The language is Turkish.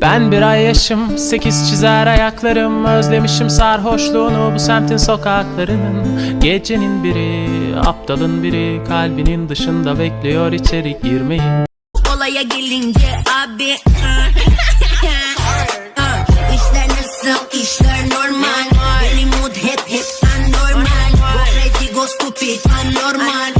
Ben bir ay yaşım, sekiz çizer ayaklarım. Özlemişim sarhoşluğunu bu semtin sokaklarının. Gecenin biri, aptalın biri. Kalbinin dışında bekliyor içeri girmeyi. Olaya gelince abi İşler normal. Benim mood hep hep anormal Go crazy go stupid anormal